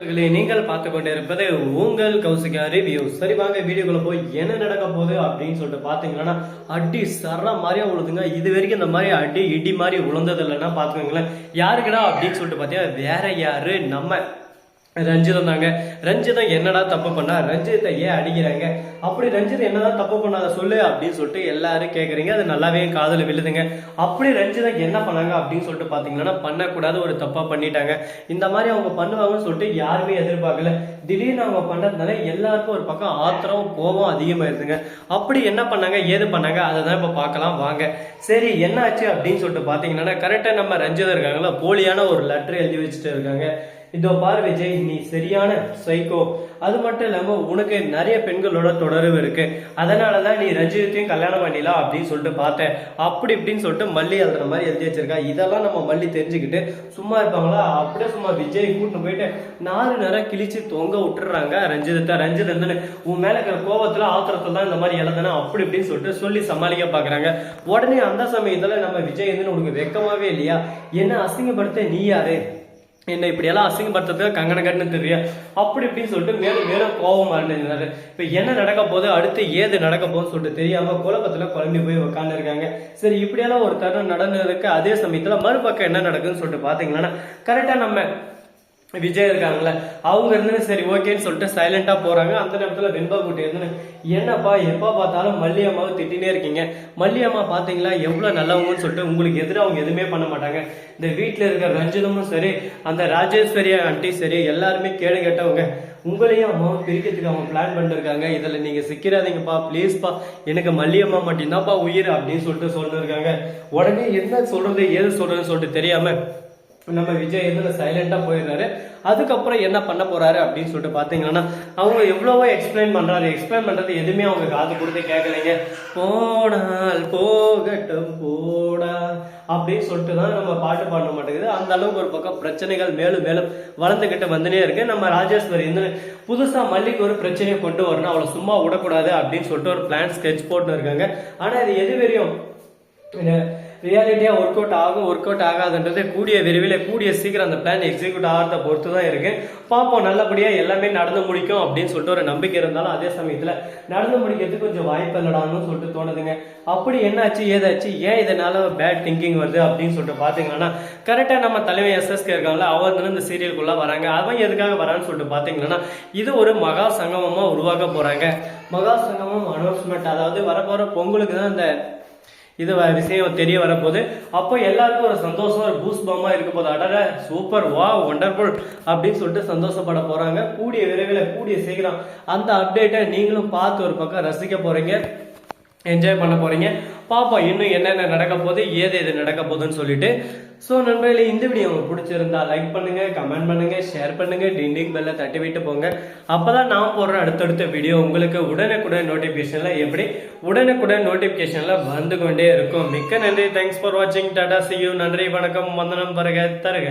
நீங்கள் பார்த்து கொண்டிருப்பது உங்கள் கௌசிகா ரிவ்யூ சரி வாங்க வீடியோக்குள்ள போய் என்ன நடக்க போகுது அப்படின்னு சொல்லிட்டு பாத்தீங்கன்னா அடி சர மாதிரியா உழுதுங்க. இது வரைக்கும் இந்த மாதிரி அடி இடி மாதிரி உளுந்தது இல்லைன்னா பாத்துக்கோங்களேன் யாருக்குடா அப்படின்னு சொல்லிட்டு பாத்தீங்கன்னா வேற யாரு? நம்ம ரஞ்சிதம் தாங்க. ரஞ்சிதம் என்னடா தப்பு பண்ணா? ரஞ்சிதத்தை ஏன் அடிக்கிறாங்க? அப்படி ரஞ்சித் என்னதான் தப்பு பண்ணாத சொல்லு அப்படின்னு சொல்லிட்டு எல்லாரும் கேட்குறீங்க அது நல்லாவே காதுல விழுதுங்க. அப்படி ரஞ்சிதம் என்ன பண்ணாங்க அப்படின்னு சொல்லிட்டு பார்த்தீங்கன்னா பண்ணக்கூடாது ஒரு தப்பாக பண்ணிட்டாங்க. இந்த மாதிரி அவங்க பண்ணுவாங்கன்னு சொல்லிட்டு யாருமே எதிர்பார்க்கல. திடீர்னு அவங்க பண்ணதுனால எல்லாருக்கும் ஒரு பக்கம் ஆத்திரம் கோபம் அதிகமாயிருதுங்க. அப்படி என்ன பண்ணாங்க? ஏது பண்ணாங்க? அதை தான் இப்போ பார்க்கலாம். வாங்க. சரி என்ன ஆச்சு அப்படின்னு சொல்லிட்டு பார்த்தீங்கன்னா கரெக்டாக நம்ம ரஞ்சிதம் இருக்காங்களா போலியான ஒரு லெட்டர் எழுதி வச்சுட்டு இருக்காங்க. இதோ பாரு விஜய் நீ சரியான சைக்கோ அது மட்டும் இல்லாம உனக்கு நிறைய பெண்களோட தொடர்பு இருக்கு. அதனாலதான் நீ ரஞ்சிதத்தையும் கல்யாணம் பண்ணிடலாம் அப்படின்னு சொல்லிட்டு பார்த்தேன். அப்படி இப்படின்னு சொல்லிட்டு மல்லி எழுதுற மாதிரி எழுதி வச்சிருக்கா. இதெல்லாம் நம்ம மல்லி தெரிஞ்சுக்கிட்டு சும்மா இருப்பாங்களா? அப்படியே சும்மா விஜய் கூட்டிட்டு போயிட்டு நாலு நேரம் கிழிச்சு தொங்க விட்டுறாங்க ரஞ்சிதத்தை. ரஞ்சிதன் உன் மேல இருக்கிற கோபத்துல ஆத்திரத்துல தான் இந்த மாதிரி எழுதுனா. அப்படி இப்படின்னு சொல்லிட்டு சொல்லி சமாளிக்க பாக்குறாங்க. உடனே அந்த சமயத்துல நம்ம விஜய் வந்து உனக்கு வெக்கமாவே இல்லையா? என்ன அசிங்கப்படுத்த நீ யாரு? என்ன இப்படியெல்லாம் அசிங்கப்படுத்துறதுக்கு கங்கன கட்டுன்னு தெரியும் அப்படி இப்படின்னு சொல்லிட்டு மேலும் மேலும் கோபமா இருந்தாரு இப்ப என்ன நடக்க போகுது? அடுத்து ஏது நடக்க போகுதுன்னு சொல்லிட்டு தெரியாம குழப்பத்துல குழம்பி போய் உட்காந்துருக்காங்க சரி இப்படியெல்லாம் ஒரு தருணம் நடந்ததுக்கு அதே சமயத்துல மறுபக்கம் என்ன நடக்குதுன்னு சொல்லிட்டு பாத்தீங்கன்னா கரெக்டா நம்ம விஜய் இருக்காங்களே அவங்க இருந்து சரி ஓகேன்னு சொல்லிட்டு சைலண்டாக போகிறாங்க அந்த நேரத்தில் வெண்பா கூட்டி இருந்து என்னப்பா எப்போ பார்த்தாலும் மல்லியம்மாவை திட்டினே இருக்கீங்க. மல்லியம்மா பார்த்தீங்களா எவ்வளோ நல்லவங்கன்னு சொல்லிட்டு உங்களுக்கு எதிராக அவங்க எதுவுமே பண்ண மாட்டாங்க. இந்த வீட்டில் இருக்கிற ரஞ்சிதமும் சரி அந்த ராஜேஸ்வரி ஆண்டி சரி எல்லாருமே கேடு கேட்டவங்க உங்களையும் அம்மாவும் பிரிக்கிறதுக்கு அவங்க பிளான் பண்ணிருக்காங்க. இதில் நீங்கள் சிக்கிறாதீங்கப்பா ப்ளீஸ்ப்பா எனக்கு மல்லியம்மா மட்டும்தான்ப்பா உயிர் அப்படின்னு சொல்லிட்டு சொல்லிருக்காங்க. உடனே என்ன சொல்கிறது ஏது சொல்கிறதுன்னு சொல்லிட்டு தெரியாமல் நம்ம விஜய் வந்து சைலண்டாக போயிடுறாரு. அதுக்கப்புறம் என்ன பண்ண போறாரு அப்படின்னு சொல்லிட்டு பார்த்தீங்கன்னா அவங்க எவ்வளவோ எக்ஸ்பிளைன் பண்றாரு. எக்ஸ்பிளைன் பண்றது எதுவுமே அவங்க காது கொடுத்து கேட்கலைங்க. போனால் போகட்டும் போடா அப்படின்னு சொல்லிட்டு தான் நம்ம பாட்டு பாட மாட்டேங்குது. அந்த அளவுக்கு ஒரு பக்கம் பிரச்சனைகள் மேலும் மேலும் வளர்ந்துகிட்டு வந்துனே இருக்கு. நம்ம ராஜேஸ்வரி வந்து புதுசா மல்லிக்கு ஒரு பிரச்சனையை கொண்டு வரணும். அவளை சும்மா விடக்கூடாது அப்படின்னு சொல்லிட்டு ஒரு பிளான் ஸ்கெட்ச் போட்டுன்னு இருக்காங்க. ஆனா இது எது வரையும் ரியாலிட்டியாக ஒர்க் அவுட் ஆகும் ஒர்க் அவுட் ஆகாதுன்றது கூடிய விரைவில் கூடிய சீக்கிரம் அந்த பிளான் எக்ஸிக்யூட் ஆகிறத பொறுத்து தான் இருக்கு. பார்ப்போம் நல்லபடியாக எல்லாமே நடந்து முடிக்கும் அப்படின்னு சொல்லிட்டு ஒரு நம்பிக்கை இருந்தாலும் அதே சமயத்தில் நடந்து முடிக்கிறதுக்கு கொஞ்சம் வாய்ப்பு இல்லடான்னு சொல்லிட்டு தோணுதுங்க. அப்படி என்னாச்சு ஏதாச்சு ஏன் இதனால பேட் திங்கிங் வருது அப்படின்னு சொல்லிட்டு பார்த்தீங்கன்னா கரெக்டாக நம்ம தலைமை எஸ்எஸ்கே இருக்காங்கல்ல அவர் வந்து இந்த சீரியலுக்குள்ளே வராங்க. அவன் எதுக்காக வரான்னு சொல்லிட்டு பார்த்தீங்கன்னா இது ஒரு மகா சங்கமமாக உருவாக்க போகிறாங்க மகா சங்கமம் அனௌன்ஸ்மெண்ட் அதாவது வரப்போற பொங்கலுக்கு தான் இந்த இது வ- விஷயம் தெரிய வரப்போகுது. அப்போ எல்லாருக்கும் ஒரு சந்தோஷம் ஒரு பூஸ் பாமா இருக்க போது அடட சூப்பர் வா ஒண்டர்ஃபுல் அப்படின்னு சொல்லிட்டு சந்தோஷப்பட போறாங்க. கூடிய விரைவில் கூடிய சீக்கிரம் அந்த அப்டேட்டை நீங்களும் பார்த்து ஒரு பக்கம் ரசிக்க போறீங்க. என்ஜாய் பண்ண போறீங்க. பாப்போம் இன்னும் என்னென்ன நடக்க போகுது ஏது எது நடக்க போகுதுன்னு சொல்லிட்டு. ஸோ நண்பர்களே இந்த வீடியோ உங்களுக்கு பிடிச்சிருந்தா லைக் பண்ணுங்க கமெண்ட் பண்ணுங்க ஷேர் பண்ணுங்க டிண்டிங் பெல்ல தட்டி விட்டு போங்க. அப்பதான் நான் போடுற அடுத்தடுத்த வீடியோ உங்களுக்கு உடனுக்குடன் நோட்டிபிகேஷன்ல எப்படி உடனுக்குடன் நோட்டிபிகேஷன்ல வந்து கொண்டே இருக்கும். மிக்க நன்றி. தேங்க்ஸ் ஃபார் வாட்சிங் டாடா சி யூ நன்றி வணக்கம். வந்தனம் பருக தருக.